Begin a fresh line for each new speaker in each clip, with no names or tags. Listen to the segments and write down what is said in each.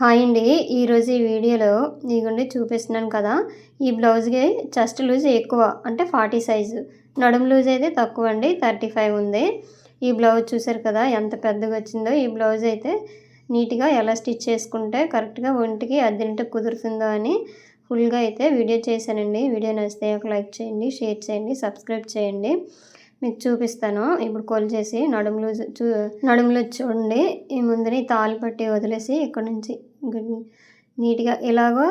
Hi అండి. ఈరోజు ఈ వీడియోలో ఇదిగోండి చూపిస్తున్నాను కదా. ఈ బ్లౌజ్కి చెస్ట్ లూజ్ ఎక్కువ అంటే ఫార్టీ సైజు నడుము లూజ్ అయితే తక్కువ అండి థర్టీ ఫైవ్ ఉంది. ఈ బ్లౌజ్ చూసారు కదా ఎంత పెద్దగా వచ్చిందో. ఈ బ్లౌజ్ అయితే నీట్గా ఎలా స్టిచ్ చేసుకుంటే కరెక్ట్గా ఒంటికి అద్దెంట కుదురుతుందో అని ఫుల్గా అయితే వీడియో చేశానండి. వీడియో నచ్చితే ఒక లైక్ చేయండి షేర్ చేయండి సబ్స్క్రైబ్ చేయండి. మీకు చూపిస్తాను. ఇప్పుడు కొలిచేసి నడుములు చూ నడుములు చూడండి. ఈ ముందుని తాలు పట్టి వదిలేసి ఇక్కడ నుంచి నీట్గా ఇలాగో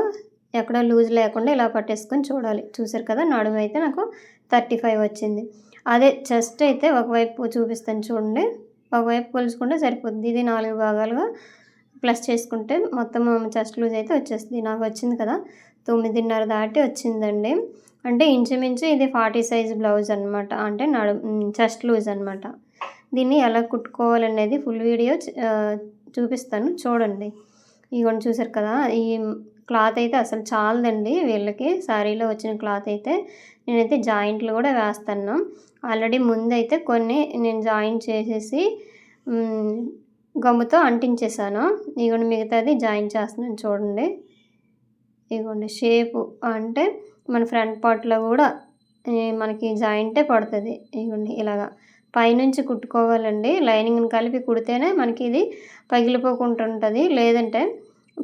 ఎక్కడ లూజ్ లేకుండా ఇలా పట్టేసుకొని చూడాలి. చూసారు కదా నడుము అయితే నాకు థర్టీ ఫైవ్ వచ్చింది. అదే చెస్ట్ అయితే ఒకవైపు చూపిస్తాను చూడండి. ఒకవైపు కొలుచుకుంటే సరిపోతుంది ఇది నాలుగు భాగాలుగా ప్లస్ చేసుకుంటే మొత్తం చెస్ట్ లూజ్ అయితే వచ్చేస్తుంది. నాకు వచ్చింది కదా తొమ్మిదిన్నర దాటి వచ్చిందండి. అంటే ఇంచుమించు ఇది ఫార్టీ సైజ్ బ్లౌజ్ అనమాట అంటే నడు చెస్ట్ లూజ్ అనమాట దీన్ని ఎలా కుట్టుకోవాలనేది ఫుల్ వీడియో చూపిస్తాను. చూడండి. ఇవన్నీ చూసారు కదా ఈ క్లాత్ అయితే అసలు చాలదండి వీళ్ళకి. శారీలో వచ్చిన క్లాత్ అయితే నేనైతే జాయింట్లు కూడా వేస్తాను. ఆల్రెడీ ముందైతే కొన్ని నేను జాయింట్ చేసేసి గమ్ముతో అంటించేసాను. ఇగోండి మిగతాది జాయిన్ చేస్తున్నాను చూడండి. ఇగోండి షేపు అంటే మన ఫ్రంట్ పార్ట్లో కూడా మనకి జాయింటే పడుతుంది. ఇగోండి ఇలాగా. పైనుంచి కుట్టుకోవాలండి. లైనింగ్ని కలిపి కుడితేనే మనకి ఇది పగిలిపోకుంటుంటుంది. లేదంటే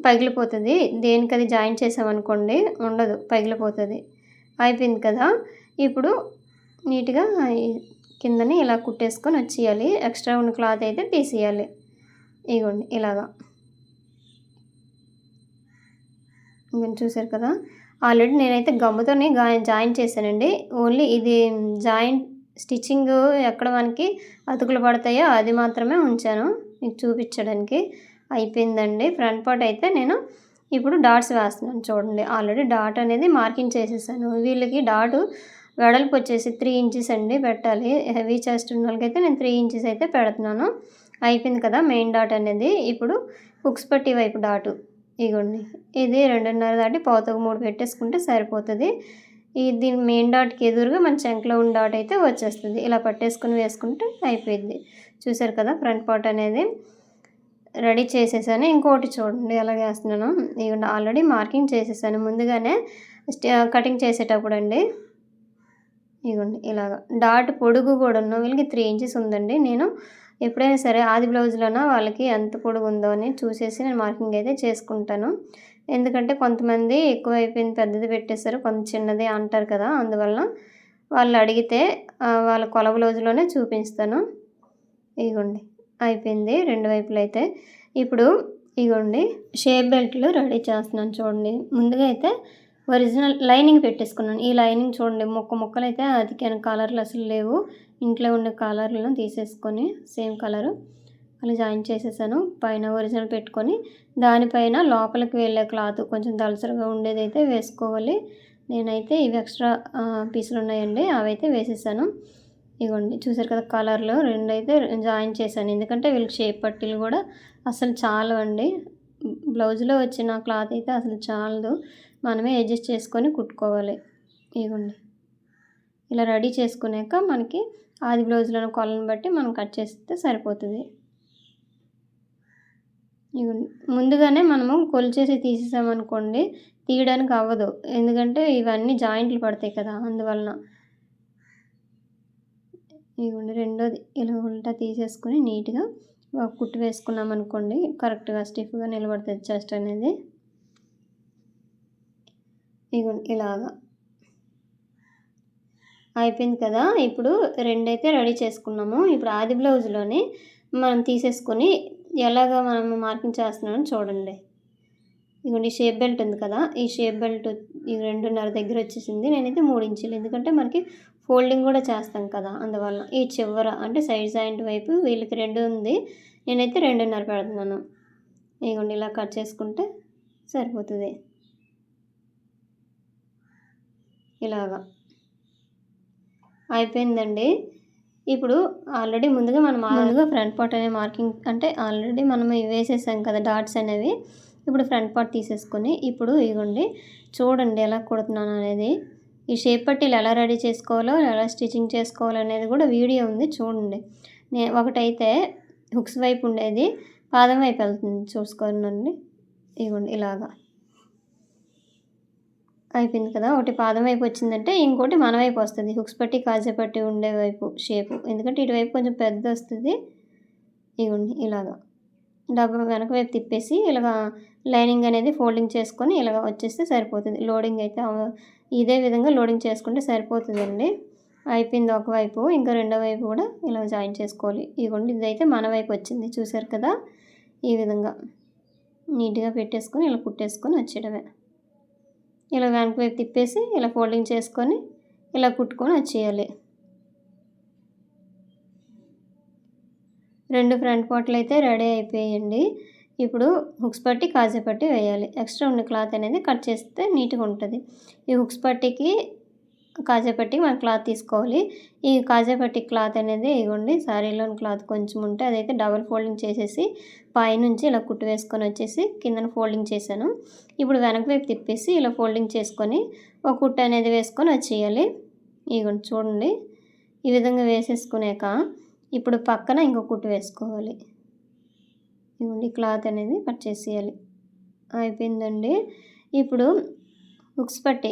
పగిలిపోతుంది. దేనికి అది జాయిన్ చేసామనుకోండి ఉండదు పగిలిపోతుంది. అయిపోయింది కదా? ఇప్పుడు నీట్గా కిందని ఇలా కుట్టేసుకొని వచ్చేయాలి. ఎక్స్ట్రా ఉన్న క్లాత్ అయితే తీసేయాలి. ఇగోండి ఇలాగా. ఇంకొని చూసారు కదా? ఆల్రెడీ నేనైతే గమ్ముతోనే జాయిన్ చేశానండి. ఓన్లీ ఇది జాయింట్ స్టిచ్చింగ్ ఎక్కడ మనకి అతుకులు పడతాయో అది మాత్రమే ఉంచాను మీకు చూపించడానికి. అయిపోయిందండి. ఫ్రంట్ పార్ట్ అయితే నేను ఇప్పుడు డాట్స్ వేస్తున్నాను చూడండి. ఆల్రెడీ డాట్ అనేది మార్కింగ్ చేసేసాను. వీళ్ళకి డాట్ వెడల్పు వచ్చేసి త్రీ ఇంచెస్ అండి పెట్టాలి. హెవీ చెస్ట్ ఉన్న వాళ్ళకైతే నేను త్రీ ఇంచెస్ అయితే పెడుతున్నాను. అయిపోయింది కదా మెయిన్ డాట్ అనేది. ఇప్పుడు హుక్స్ పట్టి వైపు డాటు ఇగోండి. ఇది రెండున్నర దాటి పావుతకు మూడు పెట్టేసుకుంటే సరిపోతుంది. ఈ దీని మెయిన్ డాట్కి ఎదురుగా మన చెంకలో ఉన్న డాట్ అయితే వచ్చేస్తుంది. ఇలా పట్టేసుకుని వేసుకుంటే అయిపోయింది. చూసారు కదా ఫ్రంట్ పార్ట్ అనేది? రెడీ చేసేసాను. ఇంకోటి చూడండి ఎలా వేస్తున్నాను. ఇవ్వండి ఆల్రెడీ మార్కింగ్ చేసేసాను. ముందుగానే కటింగ్ చేసేటప్పుడు అండి. ఇగోండి ఇలాగ. డాట్ పొడుగు కూడా ఉన్న వీళ్ళకి త్రీ ఇంచెస్ ఉందండి. నేను ఎప్పుడైనా సరే ఆది బ్లౌజ్లోన వాళ్ళకి ఎంత పొడుగు ఉందో అని చూసేసి నేను మార్కింగ్ అయితే చేసుకుంటాను. ఎందుకంటే కొంతమంది ఎక్కువ అయిపోయింది పెద్దది పెట్టేస్తారు కొంత చిన్నది అంటారు కదా అందువల్ల వాళ్ళు అడిగితే వాళ్ళ కొలవ రోజులోనే చూపిస్తాను ఇగోండి అయిపోయింది రెండు వైపులు అయితే. ఇప్పుడు ఇగోండి షేప్ బెల్ట్లు రెడీ చేస్తున్నాను చూడండి. ముందుగా అయితే ఒరిజినల్ లైనింగ్ పెట్టేసుకున్నాను. ఈ లైనింగ్ చూడండి మొక్క మొక్కలు అయితే అతికాను కలర్లు అసలు లేవు. ఇంట్లో ఉన్న కలర్లను తీసేసుకొని సేమ్ కలరు. అలా జాయిన్ చేసేసాను. పైన ఒరిజినల్ పెట్టుకొని దానిపైన లోపలికి వెళ్ళే క్లాత్ కొంచెం దళసరిగా ఉండేది అయితే వేసుకోవాలి. నేనైతే ఇవి ఎక్స్ట్రా పీసులు ఉన్నాయండి అవైతే వేసేసాను. ఇగోండి చూసారు కదా కలర్లో రెండు అయితే జాయిన్ చేశాను. ఎందుకంటే వీళ్ళకి షేప్ పట్టీలు కూడా అసలు చాలు అండి బ్లౌజ్లో వచ్చిన క్లాత్ అయితే అసలు చాలదు. మనమే అడ్జస్ట్ చేసుకొని కుట్టుకోవాలి. ఇగోండి. ఇలా రెడీ చేసుకున్నాక మనకి ఆది బ్లౌజ్లో కొలను బట్టి మనం కట్ చేస్తే సరిపోతుంది. ముందుగానే మనము కొలిచేసి తీసేసామనుకోండి తీయడానికి అవ్వదు. ఎందుకంటే ఇవన్నీ జాయింట్లు పడతాయి కదా అందువలన. ఇవ్వండి రెండోది ఇలా ఉల్టా తీసేసుకొని నీట్గా కుట్టు వేసుకున్నాం అనుకోండి కరెక్ట్గా స్టిఫ్గా నిలబడుతుంది చెస్ట్ అనేది. ఇగోండి ఇలాగా. అయిపోయింది కదా ఇప్పుడు రెండైతే రెడీ చేసుకున్నాము. ఇప్పుడు ఆది బ్లౌజ్లోని మనం తీసేసుకొని ఎలాగ మనం మార్కింగ్ చేస్తున్నామని చూడండి. ఇదిగోండి షేప్ బెల్ట్ ఉంది కదా ఈ షేప్ బెల్ట్ ఈ రెండున్నర దగ్గర వచ్చేసింది. నేనైతే మూడు ఇంచులు ఎందుకంటే మనకి ఫోల్డింగ్ కూడా చేస్తాం కదా అందువల్ల. ఈ చివర అంటే సైడ్ జాయింట్ వైపు వీళ్ళకి రెండు ఉంది. నేనైతే రెండున్నర పెడుతున్నాను. ఇదిగోండి ఇలా కట్ చేసుకుంటే సరిపోతుంది. ఇలాగా. అయిపోయిందండి. ఇప్పుడు ఆల్రెడీ ముందుగా మనం ముందుగా ఫ్రంట్ పార్ట్ అనే మార్కింగ్ అంటే ఆల్రెడీ మనం వేసేసాం కదా డాట్స్ అనేవి ఇప్పుడు ఫ్రంట్ పార్ట్ తీసేసుకొని ఇప్పుడు ఇగోండి చూడండి ఎలా కుడుతున్నాను అనేది. ఈ షేప్ పట్టీలు ఎలా రెడీ చేసుకోవాలో ఎలా స్టిచ్చింగ్ చేసుకోవాలో అనేది కూడా వీడియో ఉంది చూడండి. నే ఒకటైతే హుక్స్ వైపు ఉండేది పాదం వైపు వెళ్తుంది చూసుకోనండి ఇగోండి ఇలాగా. అయిపోయింది కదా. ఒకటి పాదం వైపు వచ్చిందంటే ఇంకోటి మన వైపు వస్తుంది. హుక్స్ పట్టి కాజా పట్టి ఉండే వైపు షేపు ఎందుకంటే ఇటువైపు కొంచెం పెద్ద వస్తుంది. ఇగోండి ఇలాగా. డబ్బా వెనక వైపు తిప్పేసి ఇలాగ లైనింగ్ అనేది ఫోల్డింగ్ చేసుకొని ఇలాగ వచ్చేస్తే సరిపోతుంది. లోడింగ్ అయితే ఇదే విధంగా లోడింగ్ చేసుకుంటే సరిపోతుందండి. అయిపోయింది ఒకవైపు ఇంకా రెండో వైపు కూడా ఇలా జాయిన్ చేసుకోవాలి. ఇదిగోండి ఇదైతే మన వైపు వచ్చింది. చూసారు కదా? ఈ విధంగా. నీట్గా పెట్టేసుకొని ఇలా కుట్టేసుకొని వచ్చేయడమే. ఇలా వెనక వైపు తిప్పేసి ఇలా ఫోల్డింగ్ చేసుకొని ఇలా కుట్టుకొని వచ్చేయాలి. రెండు ఫ్రంట్ పార్ట్లు అయితే రెడీ అయిపోయాయండి. ఇప్పుడు హుక్స్ పట్టి కాజే పట్టి వేయాలి. ఎక్స్ట్రా ఉన్న క్లాత్ అనేది కట్ చేస్తే నీట్గా ఉంటుంది. ఈ హుక్స్ పట్టికి కాజాపట్టి మనం క్లాత్ తీసుకోవాలి. ఈ కాజాపట్టి క్లాత్ అనేది ఇవ్వండి శారీలోని క్లాత్ కొంచెం ఉంటే అదైతే డబల్ ఫోల్డింగ్ చేసేసి పైనుంచి ఇలా కుట్టు వేసుకొని వచ్చేసి కిందన ఫోల్డింగ్ చేశాను. ఇప్పుడు వెనక వైపు తిప్పేసి ఇలా ఫోల్డింగ్ చేసుకొని ఒక కుట్టు అనేది వేసుకొని వచ్చేయాలి. ఇగోండి చూడండి ఈ విధంగా వేసేసుకునేక ఇప్పుడు పక్కన ఇంకో కుట్టు వేసుకోవాలి. ఇవ్వండి క్లాత్ అనేది కట్ చేసేయాలి. అయిపోయిందండి. ఇప్పుడు హుక్స్ పట్టి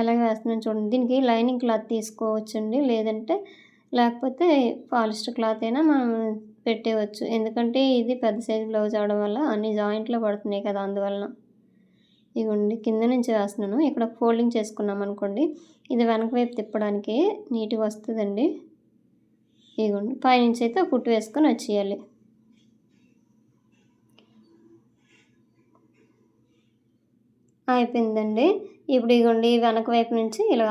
ఎలా వేస్తున్నాను చూడండి. దీనికి లైనింగ్ క్లాత్ తీసుకోవచ్చండి. లేదంటే లేకపోతే పాలిస్టర్ క్లాత్ అయినా మనం పెట్టేవచ్చు ఎందుకంటే ఇది పెద్ద సైజ్ బ్లౌజ్ అవడం వల్ల అన్ని జాయింట్లో పడుతున్నాయి కదా అందువలన. ఇదిగోండి కింద నుంచి వేస్తున్నాను. ఇక్కడ ఫోల్డింగ్ చేసుకున్నాం అనుకోండి. ఇది వెనక వైపు తిప్పడానికి నీట్గా వస్తుందండి. ఇగోండి పైనుంచి అయితే కుట్టు వేసుకొని వచ్చేయాలి. అయిపోయిందండి. ఇప్పుడు ఇగోండి వెనక వైపు నుంచి ఇలా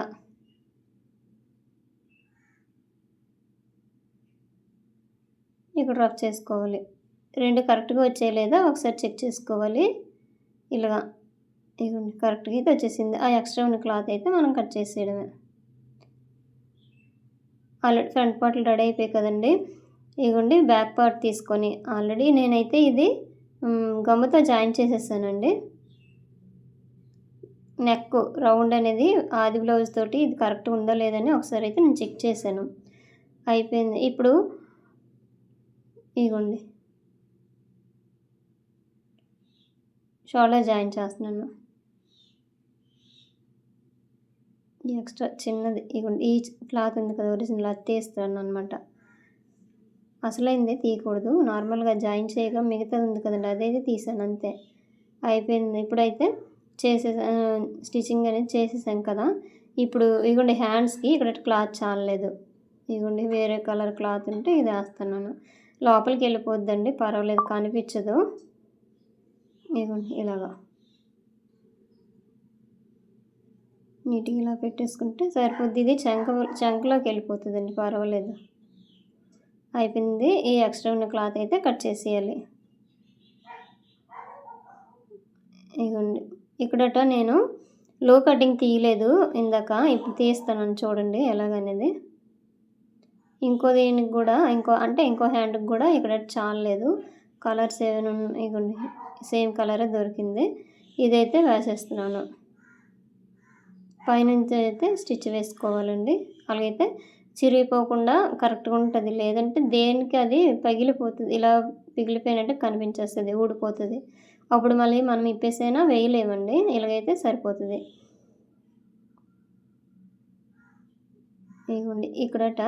ఇక్కడ రఫ్ చేసుకోవాలి. రెండు కరెక్ట్గా వచ్చాయి లేదా ఒకసారి చెక్ చేసుకోవాలి. ఇలాగా ఇగోండి కరెక్ట్గా అయితే వచ్చేసింది. ఆ ఎక్స్ట్రా ఉన్న క్లాత్ అయితే మనం కట్ చేసేయడమే. ఆల్రెడీ ఫ్రంట్ పార్ట్లు రెడీ అయిపోయాయి కదండి. ఇగోండి బ్యాక్ పార్ట్ తీసుకొని ఆల్రెడీ నేనైతే ఇది గమ్ముతో జాయిన్ చేసేసానండి. నెక్ రౌండ్ అనేది ఆది బ్లౌజ్ తోటి ఇది కరెక్ట్ ఉందో లేదని ఒకసారి అయితే నేను చెక్ చేశాను. అయిపోయింది. ఇప్పుడు ఇగోండి. షోల్డర్ జాయిన్ చేస్తున్నాను. ఎక్స్ట్రా చిన్నది ఇగోండి. ఈ క్లాత్ ఉంది కదా ఒరిజినల్ అది అనమాట అసలైంది తీయకూడదు. నార్మల్గా జాయిన్ చేయగా మిగతాది ఉంది కదండి అదైతే తీసాను అంతే. అయిపోయింది. ఇప్పుడైతే చేసే స్టిచ్చింగ్ అనేది చేసేసాం కదా. ఇప్పుడు ఇదిగోండి హ్యాండ్స్కి ఇక్కడ క్లాత్ చాలలేదు ఇదిగోండి వేరే కలర్ క్లాత్ ఉంటే ఇది వేస్తున్నాను. లోపలికి వెళ్ళిపోద్దండి పర్వాలేదు కనిపించదు. ఇదిగోండి ఇలాగా. నీట్గా ఇలా పెట్టేసుకుంటే సరిపోద్ది. ఇది చంక చంకలోకి వెళ్ళిపోతుందండి పర్వాలేదు. అయిపోయింది. ఈ ఎక్స్ట్రా ఉన్న క్లాత్ అయితే కట్ చేసేయాలి. ఇదిగోండి. ఇక్కడట నేను లో కటింగ్ తీయలేదు. ఇందాక ఇప్పుడు తీస్తాను చూడండి ఎలాగనేది. ఇంకో దీనికి కూడా ఇంకో అంటే ఇంకో హ్యాండ్కి కూడా ఇక్కడ చాలలేదు. కలర్స్ ఏమైనా ఇగోండి సేమ్ కలరే దొరికింది. ఇదైతే వేసేస్తున్నాను. పైనుంచి అయితే స్టిచ్ వేసుకోవాలండి. అలాగైతే చిరిగిపోకుండా కరెక్ట్గా ఉంటుంది. లేదంటే దేనికి అది పగిలిపోతుంది. ఇలా పిగిలిపోయినట్టు కనిపించేస్తుంది ఊడిపోతుంది. అప్పుడు మళ్ళీ మనం ఇప్పేసైనా వేయలేమండి. ఇలాగైతే సరిపోతుంది. ఇదిగోండి ఇక్కడట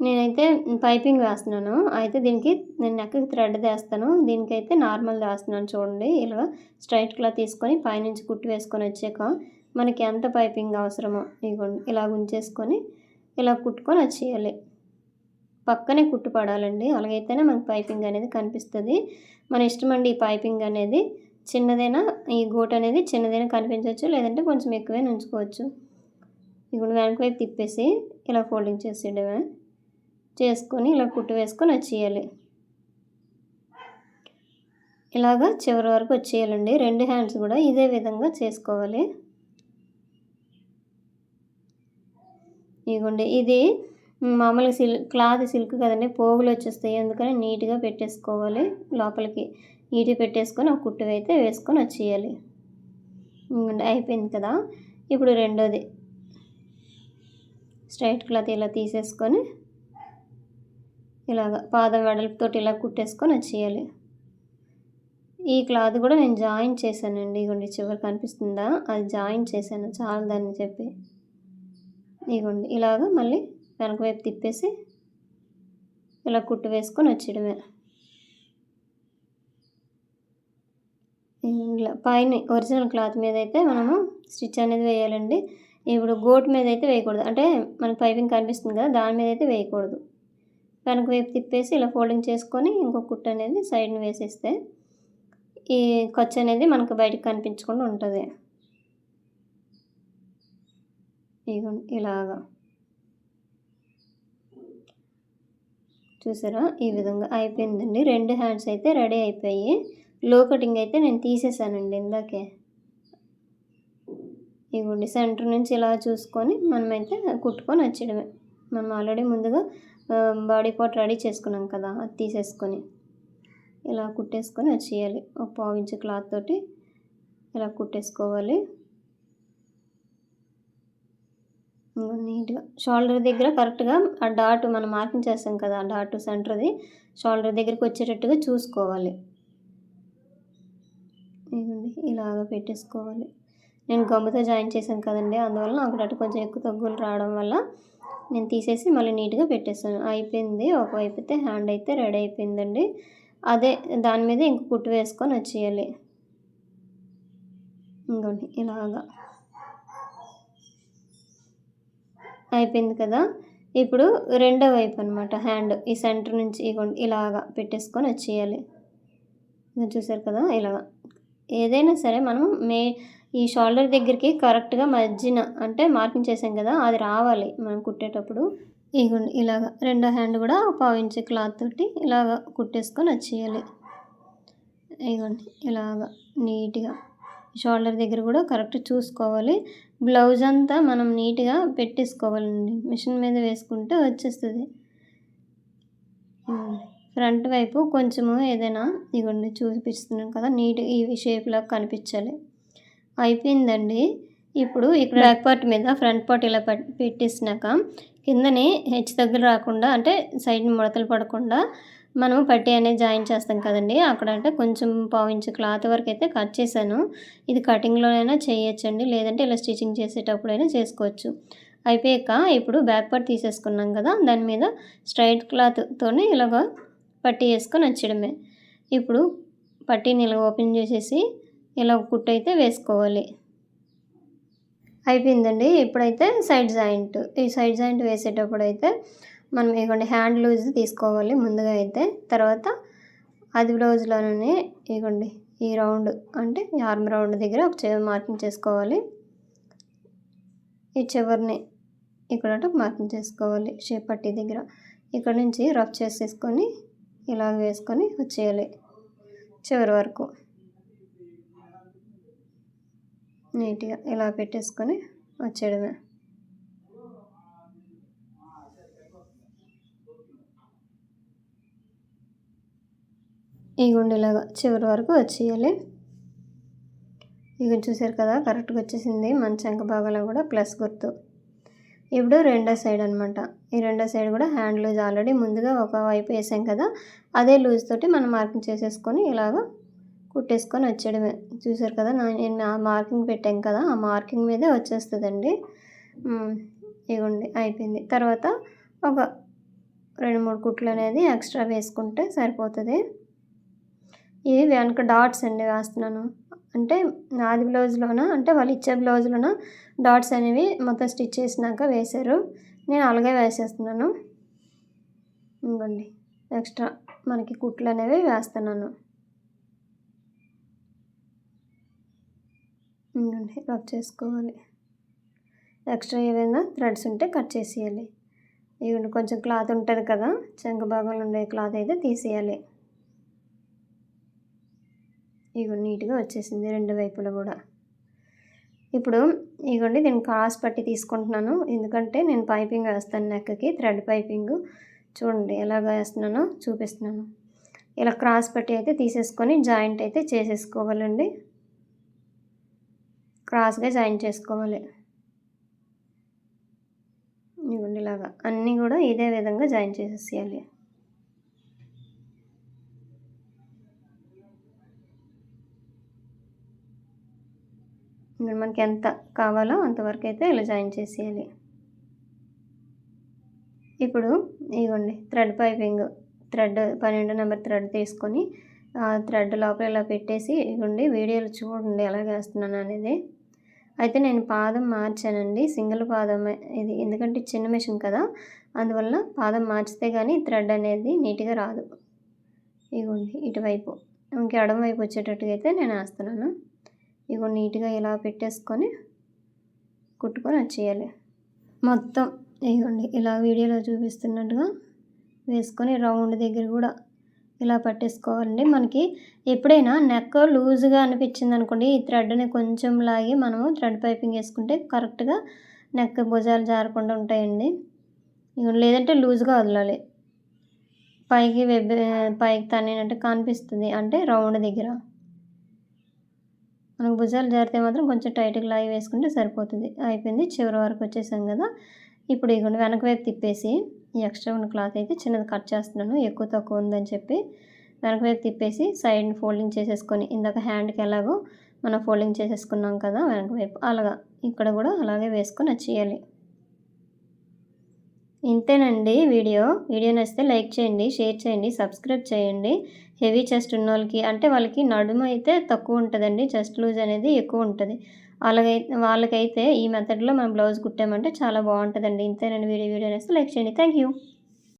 నేనైతే పైపింగ్ వేస్తున్నాను. అయితే దీనికి నేను నెక్కకి థ్రెడ్ వేస్తాను. దీనికైతే నార్మల్ వేస్తున్నాను చూడండి. ఇలా స్ట్రైట్ క్లాత్ తీసుకొని పైనుంచి కుట్టి వేసుకొని వచ్చాక మనకి ఎంత పైపింగ్ అవసరమో ఇదిగోండి ఇలా ఉంచేసుకొని ఇలా కుట్టుకొని వచ్చేయాలి. పక్కనే కుట్టు పడాలండి అలాగైతేనే మనకి పైపింగ్ అనేది కనిపిస్తుంది. మన ఇష్టం అండి ఈ పైపింగ్ అనేది. చిన్నదైనా ఈ గోట్ అనేది చిన్నదైనా కనిపించవచ్చు లేదంటే కొంచెం ఎక్కువే ఉంచుకోవచ్చు. ఇప్పుడు వెనక వైపు తిప్పేసి ఇలా ఫోల్డింగ్ చేసేయడమే. చేసుకొని ఇలా కుట్టు వేసుకొని వచ్చేయాలి. ఇలాగా చివరి వరకు వచ్చేయాలండి. రెండు హ్యాండ్స్ కూడా ఇదే విధంగా చేసుకోవాలి. ఇదిగోండి ఇది మామూలుగా సిల్క్ క్లాత్ సిల్క్ కదండి పోగులు వచ్చేస్తాయి. అందుకని నీట్గా పెట్టేసుకోవాలి లోపలికి. నీట్గా పెట్టేసుకొని ఒక కుట్టు అయితే వేసుకొని వచ్చేయాలి. అయిపోయింది కదా. ఇప్పుడు రెండోది. స్ట్రైట్ క్లాత్ ఇలా తీసేసుకొని ఇలాగ పాదం వెడల్పుతో ఇలా కుట్టేసుకొని వచ్చేయాలి. ఈ క్లాత్ కూడా నేను జాయిన్ చేశానండి. ఇగోండి చివరి కనిపిస్తుందా? అది జాయిన్ చేశాను. చాలదని చెప్పి. ఇగోండి ఇలాగ మళ్ళీ వెనక వైపు తిప్పేసి ఇలా కుట్టు వేసుకొని వచ్చేయడమే. ఇలా పైన ఒరిజినల్ క్లాత్ మీద అయితే మనము స్టిచ్ అనేది వేయాలండి. ఇప్పుడు గోట్ మీద అయితే వేయకూడదు. అంటే మనకి పైపింగ్ కనిపిస్తుంది కదా దాని మీద అయితే వేయకూడదు. వెనక వైపు తిప్పేసి ఇలా ఫోల్డింగ్ చేసుకొని ఇంకో కుట్టు అనేది సైడ్ని వేసేస్తే ఈ ఖర్చు అనేది మనకు బయటకు కనిపించకుండా ఉంటుంది. ఇగో ఇలాగా. చూసారా? ఈ విధంగా అయిపోయిందండి. రెండు హ్యాండ్స్ అయితే రెడీ అయిపోయి లో కటింగ్ అయితే నేను తీసేసానండి ఇందాకే. ఇవ్వండి సెంటర్ నుంచి ఇలా చూసుకొని మనమైతే కుట్టుకొని వచ్చేయడమే. మనం ఆల్రెడీ ముందుగా బాడీ పార్ట్ రెడీ చేసుకున్నాం కదా అది తీసేసుకొని. ఇలా కుట్టేసుకొని వచ్చేయాలి. ఒక పావు ఇంచు క్లాత్ తోటి ఇలా కుట్టేసుకోవాలి. నీట్గా షోల్డర్ దగ్గర కరెక్ట్గా ఆ డాట్ మనం మార్కింగ్ చేస్తాం కదా ఆ డాట్ సెంటర్ది షోల్డర్ దగ్గరికి వచ్చేటట్టుగా చూసుకోవాలి. ఇదిగోండి ఇలాగ పెట్టేసుకోవాలి. నేను గమ్ముతో జాయిన్ చేశాను కదండి అందువల్ల నాకు అటు కొంచెం ఎక్కువ తగ్గులు రావడం వల్ల నేను తీసేసి మళ్ళీ నీట్గా పెట్టేస్తాను. అయిపోయింది ఒకవైపు అయితే హ్యాండ్ అయితే రెడీ అయిపోయిందండి. అదే దాని మీద ఇంక కుట్టు వేసుకొని వచ్చేయాలి. ఇంకోండి ఇలాగా. అయిపోయింది కదా? ఇప్పుడు రెండో వైపు అనమాట హ్యాండ్ ఈ సెంటర్ నుంచి ఇలాగా పెట్టేసుకొని వచ్చేయాలి చూసారు కదా? ఇలాగా. ఏదైనా సరే మనం మే ఈ షోల్డర్ దగ్గరికి కరెక్ట్గా మధ్యన అంటే మార్కింగ్ చేసాం కదా అది రావాలి మనం కుట్టేటప్పుడు. ఇగోండి ఇలాగ రెండో హ్యాండ్ కూడా పావు ఇంచు క్లాత్ తోటి ఇలాగ కుట్టేసుకొని వచ్చేయాలి ఇగోండి ఇలాగ నీట్గా. షోల్డర్ దగ్గర కూడా కరెక్ట్ చూసుకోవాలి. బ్లౌజ్ అంతా మనం నీట్గా పెట్టేసుకోవాలండి. మిషన్ మీద వేసుకుంటే వచ్చేస్తుంది. ఫ్రంట్ వైపు కొంచెము ఏదైనా ఇగోండి చూపిస్తున్నాం కదా నీట్ ఈ షేప్లో కనిపించాలి. అయిపోయిందండి. ఇప్పుడు ఇక్కడ బ్యాక్ పార్ట్ మీద ఫ్రంట్ పార్ట్ ఇలా పెట్టేసినాక కిందనే హెచ్చు దగ్గర రాకుండా అంటే సైడ్ ముడతలు పడకుండా మనం పట్టి అనేది జాయిన్ చేస్తాం కదండి. అక్కడ అంటే కొంచెం పావించు క్లాత్ వరకు అయితే కట్ చేశాను. ఇది కటింగ్లోనైనా చేయొచ్చండి. లేదంటే ఇలా స్టిచ్చింగ్ చేసేటప్పుడైనా చేసుకోవచ్చు. అయిపోయాక ఇప్పుడు బ్యాక్ పార్ట్ తీసేసుకున్నాం కదా దాని మీద స్ట్రైట్ క్లాత్తోనే ఇలాగ పట్టి వేసుకొని వచ్చడమే ఇప్పుడు పట్టీని ఇలా ఓపెన్ చేసేసి ఇలా కుట్టు అయితే వేసుకోవాలి. అయిపోయిందండి. ఇప్పుడైతే సైడ్ జాయింట్. ఈ సైడ్ జాయింట్ వేసేటప్పుడు అయితే మనం ఇవ్వండి హ్యాండ్ లూజ్ తీసుకోవాలి ముందుగా అయితే. తర్వాత అది బ్లౌజ్లోనే ఇవ్వండి ఈ రౌండ్ అంటే ఆర్మ్ రౌండ్ దగ్గర ఒక చివరి మార్కింగ్ చేసుకోవాలి. ఈ చివరిని ఇక్కడ మార్కింగ్ చేసుకోవాలి షేప్ పట్టి దగ్గర. ఇక్కడ నుంచి రఫ్ చేసేసుకొని ఇలాగ వేసుకొని వచ్చేయాలి చివరి వరకు. నీట్గా ఇలా పెట్టేసుకొని వచ్చేయడమే. ఈ గుండెలాగా చివరి వరకు వచ్చేయాలి. ఇక చూసారు కదా కరెక్ట్గా వచ్చేసింది. మన చంక భాగంలో కూడా ప్లస్ గుర్తు. ఇప్పుడు రెండో సైడ్ అనమాట ఈ రెండో సైడ్ కూడా హ్యాండ్ లూజ్ ఆల్రెడీ ముందుగా ఒక వైపు వేసాం కదా అదే లూజ్ తోటి మనం మార్కింగ్ చేసేసుకొని ఇలాగ కుట్టేసుకొని వచ్చేయడమే. చూసారు కదా నేను ఆ మార్కింగ్ పెట్టాం కదా ఆ మార్కింగ్ మీదే వచ్చేస్తుందండి. ఇవ్వండి అయిపోయింది. తర్వాత ఒక రెండు మూడు కుట్లు అనేది ఎక్స్ట్రా వేసుకుంటే సరిపోతుంది. ఇది వెనక డాట్స్ అండి వేస్తున్నాను అంటే నాది బ్లౌజ్లోన? అంటే వాళ్ళు ఇచ్చే బ్లౌజ్లోన? డాట్స్ అనేవి మొత్తం స్టిచ్ చేసినాక వేశారు. నేను అలాగే వేసేస్తున్నాను. ఇంకోండి ఎక్స్ట్రా మనకి కుట్లు అనేవి వేస్తున్నాను. ఇంకోండి రఫ్ చేసుకోవాలి. ఎక్స్ట్రా ఏదైనా థ్రెడ్స్ ఉంటే కట్ చేసేయాలి. ఇవి కొంచెం క్లాత్ ఉంటుంది కదా? చెంక భాగంలో ఉండే క్లాత్ అయితే తీసేయాలి. ఇగో నీట్గా వచ్చేసింది రెండు వైపులా కూడా. ఇప్పుడు ఇగోండి నేను క్రాస్ పట్టి తీసుకుంటున్నాను. ఎందుకంటే నేను పైపింగ్ వేస్తాను నెక్కకి థ్రెడ్ పైపింగ్. చూడండి ఎలాగ వేస్తున్నానో చూపిస్తున్నాను. ఇలా క్రాస్ పట్టి అయితే తీసేసుకొని జాయింట్ అయితే చేసేసుకోవాలండి. క్రాస్గా జాయిన్ చేసుకోవాలి. ఇవ్వండి ఇలాగా. అన్నీ కూడా ఇదే విధంగా జాయిన్ చేసేసేయాలి. ఇంకా మనకి ఎంత కావాలో అంతవరకు అయితే ఇలా జాయిన్ చేసేయాలి. ఇప్పుడు ఇదిగోండి థ్రెడ్ పైపింగ్ థ్రెడ్ పన్నెండు నెంబర్ థ్రెడ్ తీసుకొని థ్రెడ్ లోపల ఇలా పెట్టేసి ఇదిగోండి వీడియోలు చూడండి ఎలా వేస్తున్నాను అనేది. అయితే నేను పాదం మార్చానండి సింగిల్ పాదం ఇది ఎందుకంటే చిన్న మిషన్ కదా అందువల్ల పాదం మార్చితే కానీ థ్రెడ్ అనేది నీట్గా రాదు. ఇదిగోండి ఇటువైపు ఇంక ఎడమవైపు వచ్చేటట్టుగా అయితే నేను వేస్తున్నాను. ఇగో నీట్గా ఇలా పెట్టేసుకొని కుట్టుకొని వచ్చేయాలి మొత్తం ఇగోండి ఇలా వీడియోలో చూపిస్తున్నట్టుగా వేసుకొని రౌండ్ దగ్గర కూడా ఇలా పట్టేసుకోవాలండి. మనకి ఎప్పుడైనా నెక్ లూజ్గా అనిపించింది అనుకోండి ఈ థ్రెడ్ని కొంచెం లాగి మనము థ్రెడ్ పైపింగ్ వేసుకుంటే కరెక్ట్గా నెక్ భుజాలు జారకుండా ఉంటాయండి. లేదంటే లూజ్గా వదలాలి. పైకి వెబ్ పైకి తన్నినట్టు కనిపిస్తుంది అంటే రౌండ్ దగ్గర. మనకు భుజాలు జారితే మాత్రం కొంచెం టైట్గా లాగి వేసుకుంటే సరిపోతుంది. అయిపోయింది. చివరి వరకు వచ్చేసాం కదా. ఇప్పుడు ఇగోండి వెనక వైపు తిప్పేసి ఈ ఎక్స్ట్రా ఉన్న క్లాత్ అయితే చిన్నది కట్ చేస్తున్నాను. ఎక్కువ తక్కువ ఉందని చెప్పి వెనక వైపు తిప్పేసి సైడ్ని ఫోల్డింగ్ చేసేసుకొని ఇందాక హ్యాండ్కి ఎలాగో మనం ఫోల్డింగ్ చేసేసుకున్నాం కదా వెనక వైపు. అలాగా ఇక్కడ కూడా అలాగే వేసుకొని వచ్చేయాలి. ఇంతేనండి వీడియో. వీడియో నచ్చితే లైక్ చేయండి షేర్ చేయండి సబ్స్క్రైబ్ చేయండి. హెవీ చెస్ట్ ఉన్న వాళ్ళకి అంటే వాళ్ళకి నడుము అయితే తక్కువ ఉంటుందండి. చెస్ట్ లూజ్ అనేది ఎక్కువ ఉంటుంది. అలాగైతే వాళ్ళకైతే ఈ మెథడ్లో మనం బ్లౌజ్ కుట్టామంటే చాలా బాగుంటుందండి. ఇంతేనండి వీడియో. వీడియో నేస్తే లైక్ చేయండి. Thank you